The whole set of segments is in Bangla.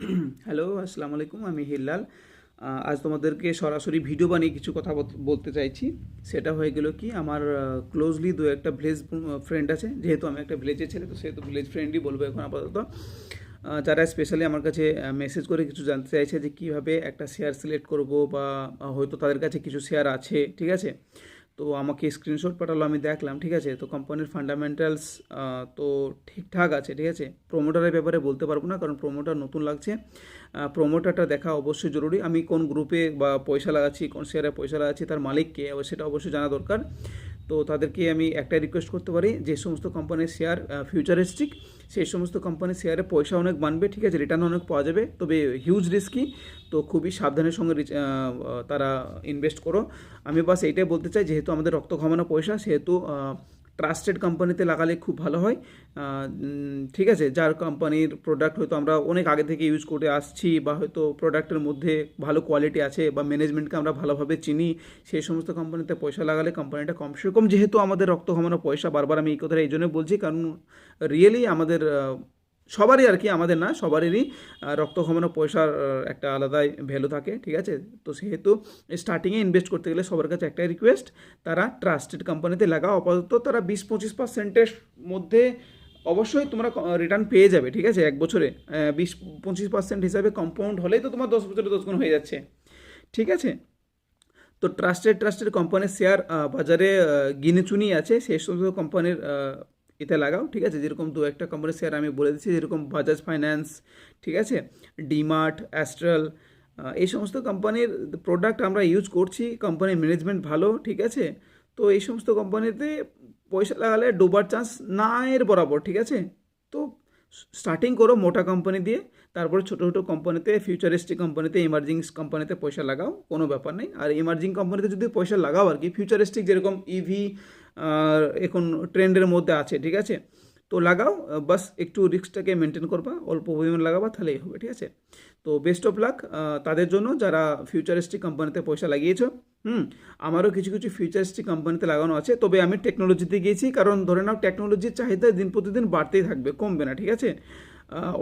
হ্যালো আসসালামু আলাইকুম, আমি হিল্লাল। আজ তোমাদেরকে সরাসরি ভিডিও বানিয়ে কিছু কথা বলতে চাইছি। সেটা হয়ে গেল কি, আমার ক্লোজলি দু একটা ভিলেজ ফ্রেন্ড আছে। যেহেতু আমি একটা ভিলেজের ছেলে, তো সেহেতু ভিলেজ ফ্রেন্ডই বলব এখন আপাতত। যারা স্পেশালি আমার কাছে মেসেজ করে কিছু জানতে চাইছে যে কীভাবে একটা শেয়ার সিলেক্ট করব বা, হয়তো তাদের কাছে কিছু শেয়ার আছে, ঠিক আছে? তো আমাকে স্ক্রিনশট পাঠালো, আমি দেখলাম, ঠিক আছে? তো কোম্পানির ফান্ডামেন্টালস তো ঠিকঠাক আছে, ঠিক আছে? প্রোমোটারের ব্যাপারে বলতে পারব না, কারণ প্রোমোটার নতুন লাগছে। প্রোমোটারটা দেখা অবশ্যই জরুরি। আমি কোন গ্রুপে বা পয়সা লাগাচ্ছি, কোন শেয়ারে পয়সা লাগাচ্ছি, তার মালিককে, সেটা অবশ্যই জানা দরকার। তো তাদেরকে আমি একটাই রিকোয়েস্ট করতে পারি, যে সমস্ত কোম্পানির শেয়ার ফিউচারিস্টিক সেই সমস্ত কোম্পানির শেয়ারে পয়সা অনেক বানবে, ঠিক আছে? রিটার্ন অনেক পাওয়া যাবে, তবে হিউজ রিস্কি তো খুবই সাবধানের সঙ্গে তারা ইনভেস্ট করো। আমি বাস এইটাই বলতে চাই, যেহেতু আমাদের রক্ত ঘমানো পয়সা, সেহেতু ট্রাস্টেড কোম্পানিতে লাগালে খুব ভালো হয়। ঠিক আছে, যার কোম্পানির প্রোডাক্ট হয়তো আমরা অনেক আগে থেকে ইউজ করে আসছি বা হয়তো প্রোডাক্টের মধ্যে ভালো কোয়ালিটি আছে বা ম্যানেজমেন্টকে আমরা ভালোভাবে চিনি সেই সমস্ত কোম্পানিতে পয়সা লাগালে কোম্পানিটা কমসে কম যেহেতু আমাদের রক্ত ঘমানো পয়সা, বারবার আমি এই কথাটা এই জন্য বলছি, কারণ রিয়েলি আমাদের সবারই আর কি আমাদের না সবারই রক্ত ঘামানো পয়সার একটা আলাদাই ভ্যালু থাকে ঠিক আছে? তো সেহেতু স্টার্টিংয়ে ইনভেস্ট করতে গেলে সবার কাছে একটাই রিকোয়েস্ট তারা ট্রাস্টেড কোম্পানিতে লাগাও। আপাতত তারা বিশ পঁচিশ পার্সেন্টের মধ্যে অবশ্যই তোমরা রিটার্ন পেয়ে যাবে ঠিক আছে? এক বছরে বিশ পঁচিশ পার্সেন্ট হিসাবে কম্পাউন্ড হলেই তো তোমার দশ বছরে দশ গুণ হয়ে যাচ্ছে ঠিক আছে? তো ট্রাস্টেড ট্রাস্টেড কোম্পানির শেয়ার বাজারে আহ, গিনে চুনি আছে সেই সমস্ত কোম্পানির এতে লাগাও, ঠিক আছে? যেরকম দু একটা কোম্পানির শেয়ার আমি বলে দিচ্ছি, যেরকম বাজাজ ফাইন্যান্স ঠিক আছে? ডিমার্ট অ্যাস্ট্রাল এই সমস্ত কোম্পানির প্রোডাক্ট আমরা ইউজ করছি কোম্পানির ম্যানেজমেন্ট ভালো, ঠিক আছে? তো এই সমস্ত কোম্পানিতে পয়সা লাগালে ডোবার চান্স না এর বরাবর, ঠিক আছে? তো স্টার্টিং করো মোটা কোম্পানি দিয়ে, তারপরে ছোটো ছোটো কোম্পানিতে ফিউচারিস্টিক কোম্পানিতে ইমার্জিং কোম্পানিতে পয়সা লাগাও, কোনো ব্যাপার নেই। আর ইমার্জিং কোম্পানিতে যদি পয়সা লাগাও আর কি ফিউচারিস্টিক যেরকম ইভি এখন ট্রেন্ডের মধ্যে আছে, ঠিক আছে? তো লাগাও, বাস একটু রিস্কটাকে মেনটেন করবা, অল্প পরিমাণ লাগাবা, তাহলেই হবে, ঠিক আছে? তো বেস্ট অফ লাক তাদের জন্য যারা ফিউচারিস্টিক কোম্পানিতে পয়সা লাগিয়েছো, হুম, আমারও কিছু কিছু ফিউচারিস্টিক কোম্পানিতে লাগানো আছে, তবে আমি টেকনোলজিতে গিয়েছি, কারণ ধরে নাও টেকনোলজির চাহিদা দিন প্রতিদিন বাড়তেই থাকবে, কমবে না, ঠিক আছে?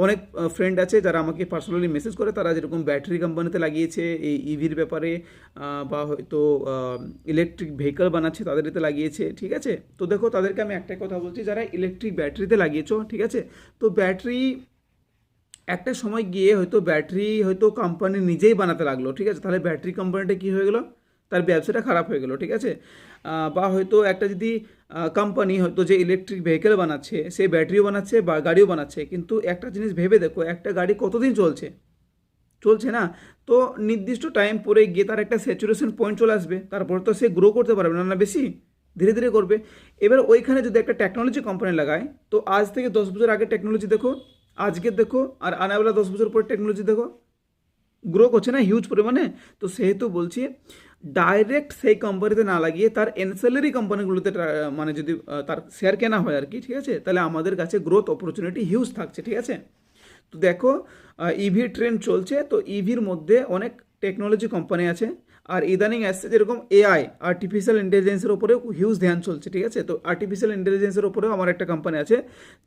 অনেক ফ্রেন্ড আছে যারা আমাকে পার্সোনালি মেসেজ করে। তারা যেরকম ব্যাটারি কোম্পানিতে লাগিয়েছে, এই ইভির ব্যাপারে বা হয়তো ইলেকট্রিক ভেহিকল বানাচ্ছে তাদেরতে লাগিয়েছে, ঠিক আছে? তো দেখো, তাদেরকে আমি একটাই কথা বলছি, যারা ইলেকট্রিক ব্যাটারিতে লাগিয়েছো, ঠিক আছে? তো ব্যাটারি একটা সময় গিয়ে হয়তো ব্যাটারি হয়তো কোম্পানি নিজেই বানাতে লাগল, ঠিক আছে? তাহলে ব্যাটারি কোম্পানিটা কী হয়ে গেলো? তার ব্যবসাটা খারাপ হয়ে গেল, ঠিক আছে? বা হয়তো একটা যদি কোম্পানি হয়তো যে ইলেকট্রিক ভেহিকেল বানাচ্ছে, সে ব্যাটারিও বানাচ্ছে বা গাড়িও বানাচ্ছে, কিন্তু একটা জিনিস ভেবে দেখো, একটা গাড়ি কতদিন চলছে? চলছে না? তো নির্দিষ্ট টাইম পরে গিয়ে তার একটা স্যাচুরেশন পয়েন্ট চলে আসবে, তারপর তো সে গ্রো করতে পারবে না না বেশি, ধীরে ধীরে করবে। এবার ওইখানে যদি একটা টেকনোলজি কোম্পানি লাগায়, তো আজ থেকে দশ বছর আগে টেকনোলজি দেখো আজকের দেখো, আর আনাবেলা দশ বছর পরে টেকনোলজি দেখো গ্রো করছে না হিউজ পরিমাণে। তো সেহেতু বলছি ডাইরেক্ট সেই কোম্পানিতে না লাগিয়ে তার এনসেলারি কোম্পানিগুলোতে মানে যদি তার শেয়ার কেনা হয় আর কি, ঠিক আছে? তাহলে আমাদের কাছে গ্রোথ অপরচুনিটি হিউজ থাকছে, ঠিক আছে? তো দেখো ইভি ট্রেন্ড চলছে, তো ইভির মধ্যে অনেক টেকনোলজি কোম্পানি আছে। আর ইদানিং আসছে যেরকম এআই আর্টিফিশিয়াল ইন্টেলিজেন্সের ওপরেও হিউজ ধ্যান চলছে, ঠিক আছে? তো আর্টিফিশিয়াল ইন্টেলিজেন্সের ওপরেও আমার একটা কোম্পানি আছে,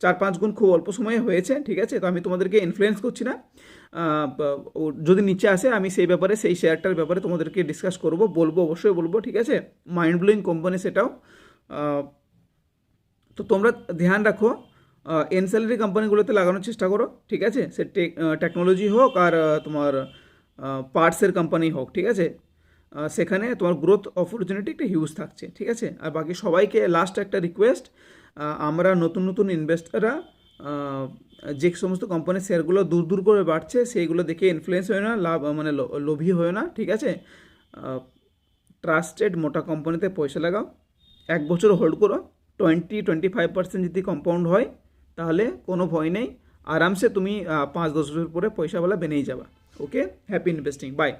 চার পাঁচ গুণ খুব অল্প সময়ে হয়েছে, ঠিক আছে? তো আমি তোমাদেরকে ইনফ্লুয়েন্স করছি না। যদি নিচে আসে, আমি সেই ব্যাপারে, সেই শেয়ারটার ব্যাপারে তোমাদেরকে ডিসকাস করব, বলব, অবশ্যই বলব, ঠিক আছে? মাইন্ড ব্লোয়িং কোম্পানি সেটাও তো তোমরা ধ্যান রাখো এনসেলারি কোম্পানিগুলোতে লাগানোর চেষ্টা করো, ঠিক আছে? সে টেকনোলজি হোক আর তোমার পার্টসের কোম্পানি হোক, ঠিক আছে? সেখানে তোমার গ্রোথ অপরচুনিটি একটা হিউজ থাকছে, ঠিক আছে? আর বাকি সবাইকে লাস্ট একটা রিকোয়েস্ট আমরা নতুন নতুন ইনভেস্টাররা যে সমস্ত কোম্পানির শেয়ারগুলো দূর দূর করে বাড়ছে, সেইগুলো দেখে ইনফ্লুয়েন্স হয় না, লাভ মানে লোভী হয় না, ঠিক আছে? ট্রাস্টেড মোটা কোম্পানিতে পয়সা লাগাও, এক বছর হোল্ড করো টোয়েন্টি টোয়েন্টি ফাইভ পার্সেন্ট যদি কম্পাউন্ড হয়, তাহলে কোনো ভয় নেই, আরামসে তুমি পাঁচ, দশ বছর পরে পয়সাওয়ালা বেনেই যাবা ওকে হ্যাপি ইনভেস্টিং বাই